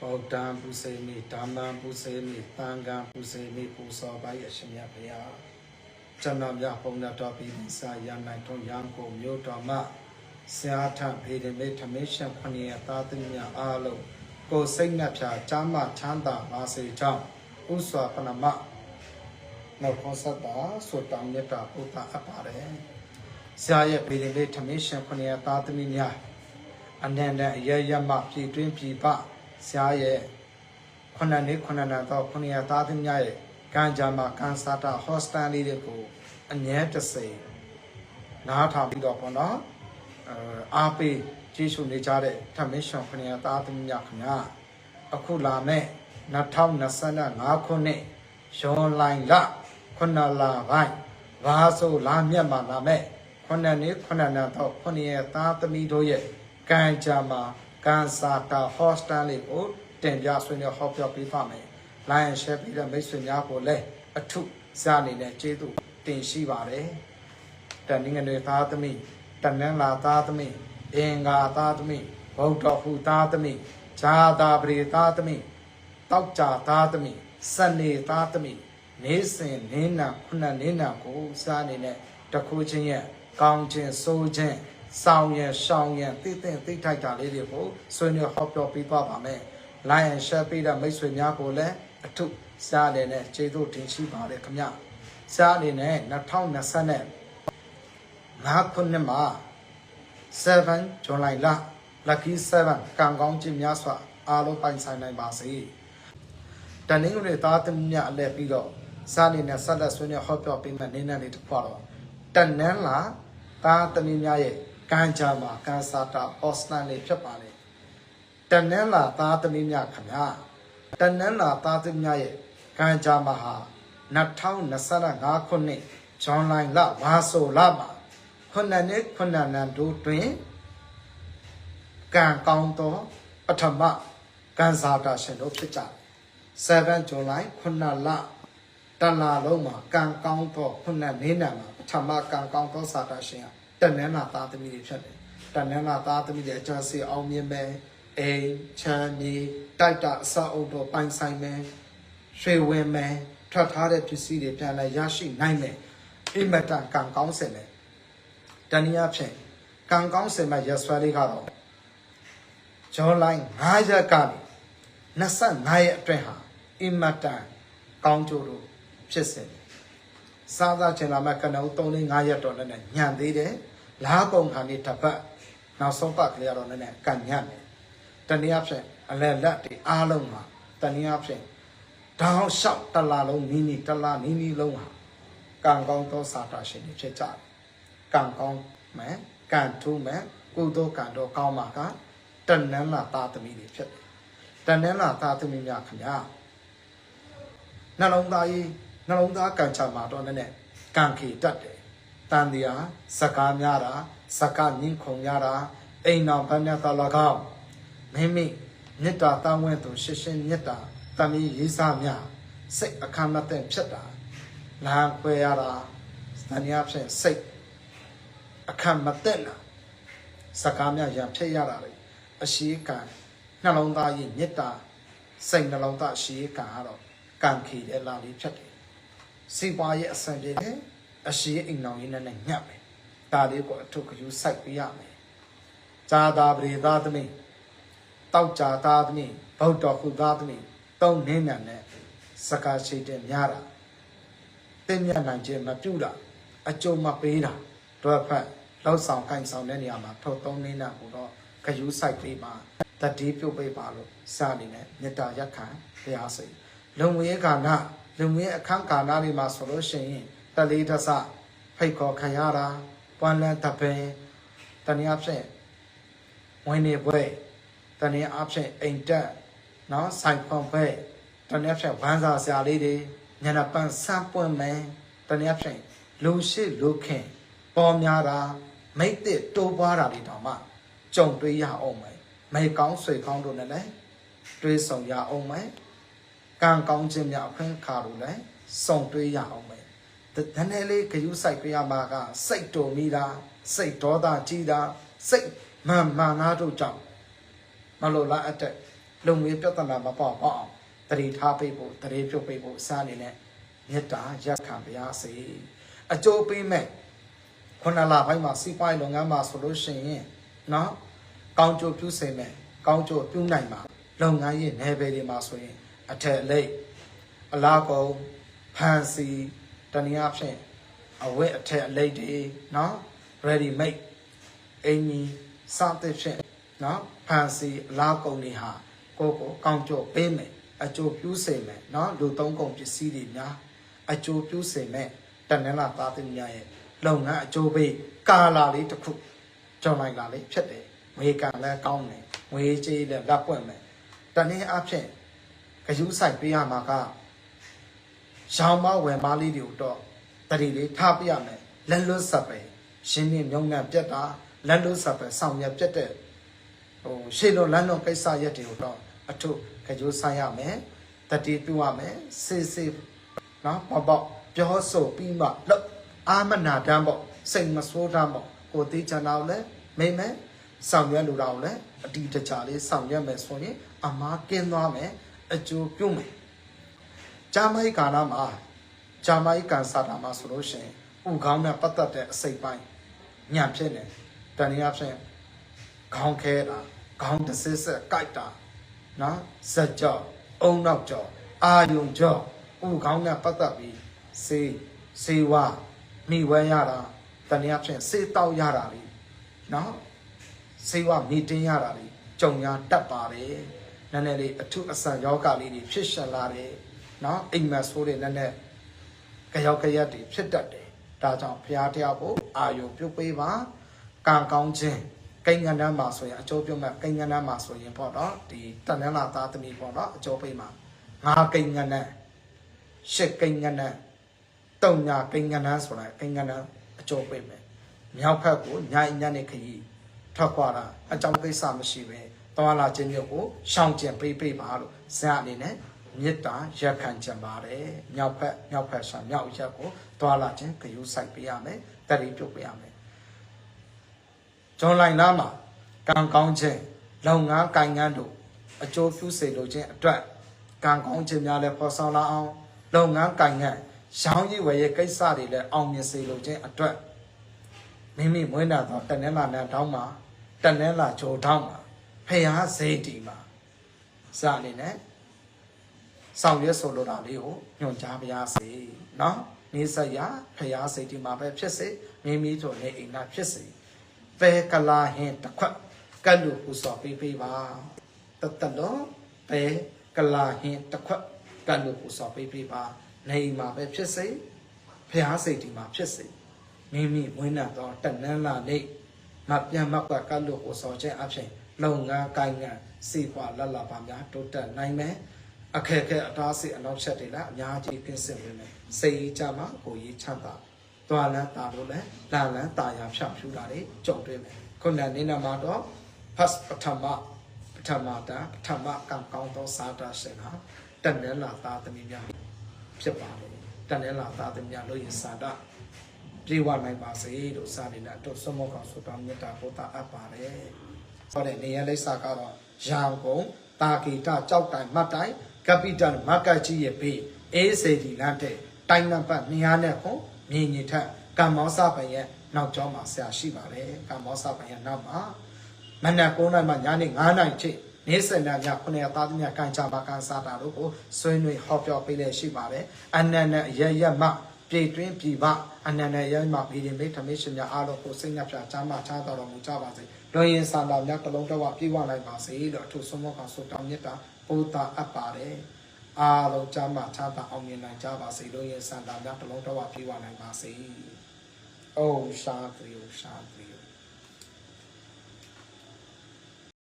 ဗုဒ္ဓံပုစေမိဓမ္မံပုစေမိသံဃံပုစေမိပူဇော်ပါ၏အရှင်မြတ်ဘုရားကျွန်တော်မြတ်ဘုံတော်ပြည်စာရနိုင်ထုံးရံကိုမြို့တော်မှဆရာထဖေဒမေထမေရှင်ခဏရသာသမီများအားလုံးကိုယ်စိတ်နှပြချမ်းမချမ်းသာပါစေကြောင်းဥစွာပနမနောက်ခေါ်ဆက်တာဆိုတောင်းမြတ်တာဘုရားအပ်ပါတယ်ဆရာရဲ့ဖေဒမေထမေရှင်ခဏရသာသမီများအနန္တအရရမပြည်တွင်းပြည်ပ ဆရာရဲ့ခုနှစ်နှစ်ခုနှစ်နှစ်တော့ခုနှစ်ရသားသမီးများရဲ့ကံကြမ္မာကန်စာတာဟော့စတန်လေးတွေကိုအငြဲတစိမ်နားထောင်ပြီးတော့ပေါ့နော်အဲအားပေးကြည့်ရှုနေကြတဲ့ထမင်းရှင်ခုနှစ်ရသားသမီးများခင်ဗျာအခုလာမဲ့2025ခုနှစ်ဇွန်လလခုနှစ်လပိုင်းဘာဆိုလာမြတ်မှာလာမဲ့ခုနှစ်နှစ်ခုနှစ်နှစ်တော့ခုနှစ်ရသားသမီးတို့ရဲ့ကံကြမ္မာ ကန်စာတာဟော့စတန်လေးကိုတင်ပြဆွေးနွေးဟောပြောပေးပါမယ်။ Line and share ပြီးတဲ့မိတ်ဆွေများကိုလည်းအထုစားအနေနဲ့ကျေးဇူးတင်ရှိပါတယ်။တန်ငငွေသားသမီးတနင်္လာသားသမီးအင်္ဂါသားသမီးဗုဒ္ဓဟူသားသမီးဇာတာပရိသားသမီးတောက်ကြသားသမီးစနေသားသမီးနေစဉ်နင်းနာခုနှစ်နင်းနာကိုစားအနေနဲ့တခုချင်းရဲ့ကောင်းခြင်းစိုးခြင်း ဆောင်ရန်ရှောင်းရန်သိသိသိထိုက်တာလေးတွေကိုဆွေးနွေးဟောပြောပေးသွားပါမယ်။ Line and share ပေးတဲ့မိတ်ဆွေများကိုလည်းအထုစားတယ်နဲ့ကျေးဇူးတင်ရှိပါတယ်ခင်ဗျ။စားအနေနဲ့2020နဲ့5ခုနှစ်မှာ7ဇွန်လလ lucky 7ကံကောင်းခြင်းများစွာအားလုံးပိုင်ဆိုင်နိုင်ပါစေ။တနင်္ဂနွေသားသမီးများအလဲပြီးတော့စားအနေနဲ့ဆက်လက်ဆွေးနွေးဟောပြောပေးမယ့်နေ့နဲ့လေးတစ်ခွာတော့တနင်္လာသားသမီးများရဲ့ ကံကြမ္မာကံစာတာဟော့စတန်လေးဖြစ်ပါလေတနင်္လာသားသမီးများခင်ဗျာတနင်္လာသားသမီးများရဲ့ကံကြမ္မာဟာ2025ခုနှစ်ဇွန်လလဝါဆိုလမှာခုနှစ်နှစ်ခုနှစ်နံတို့တွင်ကံကောင်းသောပထမကံစာတာရှင်တို့ဖြစ်ကြတယ်7ဇွန်လခုနှစ်လတလလုံးမှာကံကောင်းသောခုနှစ်နေနံမှာပထမကံကောင်းသောစာတာရှင်ဟာ တနင်္လာသားသမီးတွေဖြစ်တယ်။တနင်္လာသားသမီးတွေအကြံစီအောင်မြင်မယ်။အိမ်ချမ်းမြေတိုက်တာအစအုပ်တော့ပိုင်ဆိုင်မယ်။ရွှေဝင်မယ်။ထွက်ထားတဲ့ပစ္စည်းတွေပြန်လဲရရှိနိုင်မယ်။အိမ်မတန်ကံကောင်းစင်တယ်။တနည်းအားဖြင့်ကံကောင်းစင်မဲ့ရက်စွဲလေးကတော့ဂျွန်လိုင်း9ရက်ကနေ25ရက်အတွင်းဟာအိမ်မတန်ကောင်းကျိုးတို့ဖြစ်စင်တယ် စားစားချင်လာမဲ့ကနဦး3လေး5ရက်တော့လည်းညံသေးတယ်လားကုန်ခါနေတစ်ပတ်နောက်ဆုံးပတ်ကလေးကတော့လည်းကန်ညံ့တယ်တနည်းအားဖြင့်အလဲလက်တွေအားလုံးမှာတနည်းအားဖြင့်တောင်းလျှောက်တလာလုံးနီးနီးတလာနီးနီးလုံးဟာကံကောင်းသောစာတာရှင်တွေဖြစ်ကြတယ်ကံကောင်းမယ်ကံထူးမယ်ကုသိုလ်ကံတော့ကောင်းမှာကတဏ္ဍလာသားသမီးတွေဖြစ်တယ်တဏ္ဍလာသားသမီးများခင်ဗျာနှလုံးသားကြီး နှလုံးသားကံချမှာတော့လည်းကံခေတတ်တယ်။တန်တရားစကားများတာစကားညှင်းခုန်ရတာအိမ်တော်ဘဏ္ဍသာ၎င်းမိမိမေတ္တာတောင်းဝဲသူရှင်းရှင်းမေတ္တာတမီးရေးစားများစိတ်အခမ်းမတဲ့ဖြစ်တာလမ်းခွဲရတာတဏှာဖြင့်စိတ်အခမ်းမတဲ့နာစကားများရံဖြစ်ရတာလေအရှိကံနှလုံးသားရဲ့မေတ္တာစိတ်နှလုံးသားအရှိကံကတော့ကံခေတဲ့လာလေးဖြစ်တယ် စီပွားရေးအဆင်ပြေတယ်အရှိအိမ်တော်ရေးနဲ့ညှပ်မယ်ဒါလေးကိုအထုပ်ကယူစိုက်ပြရမယ်ဇာတာပရိသာသမီးတောက်ကြသားသမီးဗုဒ္ဓခုသားသမီးတုံးနေနံနဲ့စကားရှိတဲ့များတာတင်းမြတ်နိုင်ခြင်းမပြုတာအကျုံမပေးတာတော့ဖက်လောက်ဆောင်ခိုင်ဆောင်တဲ့နေရာမှာထုတ်သုံးနေနံကိုတော့ကယူစိုက်ပေးပါတတိပြုတ်ပေးပါလို့စအနေနဲ့မေတ္တာရက်ခံတရားစိတ်လုံဝေးကာဏ လူငယ်အခန်းကာလတွေမှာဆိုလို့ရှိရင်တလေးတဆဖိတ်ခေါ်ခံရတာပွမ်းလန်းတပင်တနည်းအားဖြင့်ဝင်နေပွဲတနည်းအားဖြင့်အိမ်တက်နော်ဆိုင်ဖွန်ပွဲတနည်းအားဖြင့်ဝမ်းစာဆရာလေးတွေညနေပန်းစမ်းပွင့်မယ်တနည်းအားဖြင့်လူရှိလူခင်ပေါ်များတာမိတ်တစ်တိုးပွားတာတွေတောင်မှကြုံတွေ့ရအောင်မယ်မိကောင်းဆွေကောင်းတို့နဲ့လည်းတွေးဆောင်ရအောင်မယ် ကံကောင်းခြင်းများအခွင့်အခါတို့လည်းစုံတွေးရအောင်မယ်တဒန်းလေးဂယုစိုက်ပြရမှာကစိတ်တော်မိတာစိတ်ဒေါသကြီးတာစိတ်မာမာနာတို့ကြောင့်မလို့လားအတက်လုံငွေပြဿနာမပေါက်ပေါက်အောင်တတိထားပိတ်ဖို့တတိပြုတ်ပိတ်ဖို့စအနေနဲ့မေတ္တာရက်ခံပါရစေအကျိုးပေးမဲ့ခုနလပိုင်းမှာစီးပွားရေးလုပ်ငန်းမှာဆိုလို့ရှိရင်နော်ကောင်းကျိုးပြုစေမဲ့ကောင်းကျိုးပြုနိုင်မှာလုပ်ငန်းရေးနယ်ပယ်တွေမှာဆိုရင် အထက်လိတ်အလားကုန်ဖန်စီတနည်းအားဖြင့်အဝတ်အထက်အလိတ်တွေနော် ready made အင်ကြီးစသဖြင့်နော်ဖန်စီအလားကုန်တွေဟာကိုယ့်ကိုကောင်းကျိုးပေးမယ်အကျိုးပြုစေမယ်နော်လူသုံးကုန်ပစ္စည်းတွေများအကျိုးပြုစေမယ်တနင်္လာသားသမီးများရဲ့လုပ်ငန်းအကျိုးပေးကာလာလေးတစ်ခုကြော်လိုက်လာလေးဖြစ်တယ်ငွေကံလည်းကောင်းတယ်ငွေကြေးလည်းလက်ပွင့်မယ်တနည်းအားဖြင့် ဂယုဆိုင်ပေးရမှာကရောင်မဝယ်မလေးတွေကိုတော့တတိလေးထားပြရမယ်လက်လွတ်ဆက်ပဲရှင်းပြမြုံနှံပြတ်တာလက်လွတ်ဆက်ပဲဆောင်ရွက်ပြတ်တဲ့ဟိုရှေ့လိုလမ်းလုံးကိစ္စရက်တွေကိုတော့အထုဂယုဆိုင်ရမယ်တတိပြုရမယ်စေစေနော်ပေါ့ပေါ့ပြောဆိုပြီးမှလောက်အာမနာတမ်းပေါ့စိတ်မဆိုးတမ်းပေါ့ကိုသိချင်တော့လဲမိမ့်မယ်ဆောင်ရွက်လိုတော့လဲအတီတကြလေးဆောင်ရွက်မယ်ဆိုရင်အမားကင်းသွားမယ် အကျိုးပြုမယ်ဂျာမိုက်ကာနာမှာဂျာမိုက်ကန်စာတာမှာဆိုလို့ရှိရင်ဥကောင်းနဲ့ပတ်သက်တဲ့အစိတ်ပိုင်းညံဖြစ်နေတနည်းအားဖြင့်ခေါင်းခဲတာခေါင်းတစ်စစ်ဆက်ကြိုက်တာနော်ဇက်ကြောအုံနောက်ကြောအာယုံကြောဥကောင်းနဲ့ပတ်သက်ပြီးစေးစေဝါမိဝဲရတာတနည်းအားဖြင့်စေးတောက်ရတာလေနော်စေဝါမီတင်ရတာလေကြုံရတတ်ပါတယ် နည်းနည်းလေးအထုအဆန်ယောဂလေးတွေဖြစ်ရှလာတယ်နော်အိမ်မက်ဆိုးတွေနည်းနည်းကြောက်ကြရက်တွေဖြစ်တတ်တယ်ဒါကြောင့်ဘုရားတရားကိုအာယုံပြုတ်ပေးပါကံကောင်းခြင်းကိန်းကဏ္ဍမှာဆိုရင်အကျိုးပြုမဲ့ကိန်းကဏ္ဍမှာဆိုရင်ပေါ့နော်ဒီတန်နလာသားသမီးပေါ့နော်အကျိုးပေးမှာငါကိန်းကဏ္ဍရှစ်ကိန်းကဏ္ဍတုံညာကိန်းကဏ္ဍဆိုတာကိန်းကဏ္ဍအကျိုးပေးမယ်မြောက်ဖက်ကိုညာညနေခရီးထွက်ခွာတာအကြောင်းကိစ္စမရှိပဲ သွားလာခြင်းမျိုးကိုရှောင်ကျင်ပေးပေးပါလို့ဇာအနေနဲ့မေတ္တာရက်ခံကြပါတယ်မြောက်ဖက်မြောက်ဖက်ဆံမြောက်ရက်ကိုသွားလာခြင်းဂရုစိုက်ပေးရမယ်တတိပြုတ်ပေးရမယ်ဂျွန်လိုင်လာမှာကံကောင်းခြင်းလုံငန်းကိုင်ငန်းတို့အကျိုးပြုစေလိုခြင်းအတွက်ကံကောင်းခြင်းများလည်းပေါ်ဆောင်လာအောင်လုပ်ငန်းကိုင်ငန်းရောင်းရည်ဝယ်ရဲ့ကိစ္စတွေလည်းအောင်မြင်စေလိုခြင်းအတွက်မိမိမွေးနာသောတနင်္လာနေ့တောင်းမှာတနင်္လာချိုတောင်းမှာ ဖျားစေတီမှာစအနေနဲ့ဆောင်ရွက်ဆိုလိုတာလေးကိုညွှန်ကြားပါရစေเนาะနေဆက်ရဖျားစေတီမှာပဲဖြစ်စေမိမိတို့နေအိမ်ကဖြစ်စေပဲကလာဟင်တစ်ခွက်ကတ်လို့ဟူစော်ပေးပေးပါတတလုံးပဲကလာဟင်တစ်ခွက်ကတ်လို့ဟူစော်ပေးပေးပါနေအိမ်မှာပဲဖြစ်စေဖျားစေတီမှာဖြစ်စေမိမိဝိညာဉ်တော်တဏ္ဍလာနေမပြန်မကွက်ကတ်လို့ဟူစော်ခြင်းအဖြစ် လုံငန်းကိုင်းငန်းစေပွားလတ်လာပါများတိုးတက်နိုင်မယ်အခက်အခဲအတားအဆီးအနောက်ချက်တွေလည်းအများကြီးပြင်ဆင်ပေးမယ်စိတ်ကြမှာကိုကြီးချမ်းသာသွားလန်းတာလို့လည်းလာလန်းတာယာဖြောက်ဖြူတာတွေကြုံတွေ့မယ်ခုနနေ့နမှာတော့ first ပထမပထမတာပထမကံကောင်းသောစာတာရှင်ဟာတန်တယ်လာသားသမီးများဖြစ်ပါလေတန်တယ်လာသားသမီးများလို့ရင်စာတာပြေဝနိုင်ပါစေလို့စာနေနဲ့တို့စမောကောင်ဆုတောင်းမေတ္တာပို့တာအပ်ပါတယ် ဆိုတဲ့နေရလိပ်စာကတော့ရောင်ကုန်တာဂီတကြောက်တိုင်မတ်တိုင်ကပီတန်မကတ်ကြီးရဲ့ဘေးအေးစေဒီလမ်းတဲ့တိုင်နံပါတ်200နဲ့ခုမြင်ညင်ထက်ကမ္မောစပန်ရဲ့နောက်ကျောင်းမှာဆရာရှိပါတယ်ကမ္မောစပန်ရဲ့နောက်မှာမနက်9နာရီမှညနေ9နာရီထိနေ့စနေည9ရက်သားသမီးကန်ချပါကန်စားတာတို့ကိုဆွေးနွေးဟောပြောပေးလေရှိပါတယ်အနန္တရရမ ပြေတွင်းပြည်ပအနန္တရမပြည်ရင်မိထမေရှင်များအားလုံးကိုစိတ်နှပြချမ်းသာချမ်းသာတော်မူကြပါစေလွန်ရင်ဆန္ဒများတလုံးတော့ပြေဝနိုင်ပါစေလို့အထူးဆုံးမကောင်ဆုတောင်းမြတ်တာပို့တာအပ်ပါတယ်အားလုံးချမ်းသာချမ်းသာအောင်မြင်နိုင်ကြပါစေလို့ရင်ဆန္ဒများတလုံးတော့ပြေဝနိုင်ပါစေ။အိုရှာသီယိုရှာသီယို